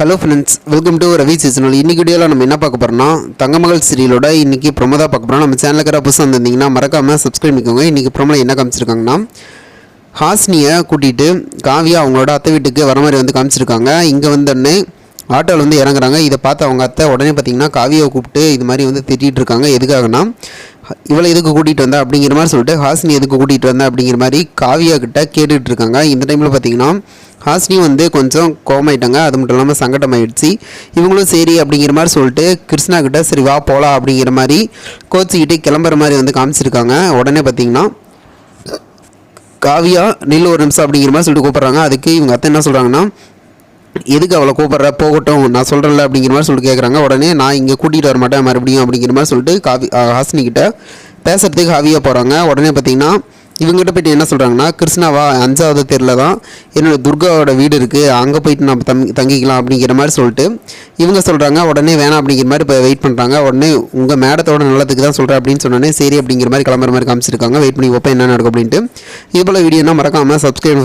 Hello friends welcome to Ravi seasonal இன்னைக்கு வீடியோவில் நம்ம என்ன பார்க்க போகிறோம்னா தங்கமகள் சீரியலோட இன்னைக்கு ப்ரொமோ தான் பார்க்க போகிறோம் நம்ம சேனலுக்கு புதுசாக வந்திருந்தீங்கன்னா மறக்காமல் சப்ஸ்கிரைப் பண்ணிக்கோங்க. இன்றைக்கி ப்ரொமோல என்ன காமிச்சிருக்காங்கன்னா ஹாஸ்னியை கூட்டிகிட்டு காவியா அவங்களோட அத்தை வீட்டுக்கு வர மாதிரி வந்து காமிச்சிருக்காங்க. இங்கே வந்தோடனே ஆட்டோவில் வந்து இறங்குறாங்க. இதை பார்த்து அவங்க அத்தை உடனே பார்த்தீங்கன்னா காவியாவை கூப்பிட்டு இது மாதிரி வந்து திட்டிகிட்டு இருக்காங்க. எதுக்காகனா இவளை எதுக்கு கூட்டிகிட்டு வந்தா அப்படிங்கிற மாதிரி சொல்லிட்டு ஹாசினி எதுக்கு கூட்டிகிட்டு வந்தா அப்படிங்கிற மாதிரி காவியா கிட்ட கேட்டுட்டு இருக்காங்க. இந்த டைமில் பார்த்திங்கன்னா ஹாசினி வந்து கொஞ்சம் கோமாயிட்டாங்க அது மட்டும் இல்லாமல் சங்கடமாயிடுச்சு. இவங்களும் சரி அப்படிங்கிற மாதிரி சொல்லிட்டு கிருஷ்ணா கிட்ட சரி வா போகலாம் அப்படிங்கிற மாதிரி கோச்சிக்கிட்டு கிளம்புற மாதிரி வந்து காமிச்சிருக்காங்க. உடனே பார்த்தீங்கன்னா காவியா நில் ஒரு நிமிஷம் அப்படிங்கிற மாதிரி சொல்லிட்டு கூப்பிட்றாங்க. அதுக்கு இவங்க அத்தை என்ன சொல்கிறாங்கன்னா எதுக்கு அவளை கூப்பிட்ற? போகட்டும் நான் சொல்கிறேன்ல அப்படிங்கிற மாதிரி சொல்லிட்டு கேட்குறாங்க உடனே நான் இங்கே கூட்டிகிட்டு வர மாட்டேன் மறுபடியும் அப்படிங்கிற மாதிரி சொல்லிட்டு காவி ஹாசினிக்கிட்ட பேசுகிறதுக்கு பேசுறதுக்கு ஹாவியாக போகிறாங்க உடனே பார்த்தீங்கன்னா இவங்ககிட்ட போயிட்டு என்ன சொல்கிறாங்கன்னா கிருஷ்ணாவா அஞ்சாவது தெருல தான் என்னோடய துர்காவோட வீடு இருக்குது அங்கே போயிட்டு நம்ம தங்கி தங்கிக்கலாம் அப்படிங்கிற மாதிரி சொல்லிட்டு இவங்க சொல்கிறாங்க உடனே வேணாம் அப்படிங்கிற மாதிரி இப்போ வெயிட் பண்ணுறாங்க உடனே உங்கள் மேடத்தோட நல்லதுக்கு தான் சொல்கிறேன் அப்படின்னு சொன்னோன்னே சரி அப்படிங்கிற மாதிரி கிளம்புற மாதிரி காமிச்சிருக்காங்க. வெயிட் பண்ணி வைப்பேன் என்ன நடக்கும் அப்படின்ட்டு. இது போல் வீடியோனா மறக்காமல் சப்ஸ்கிரைப்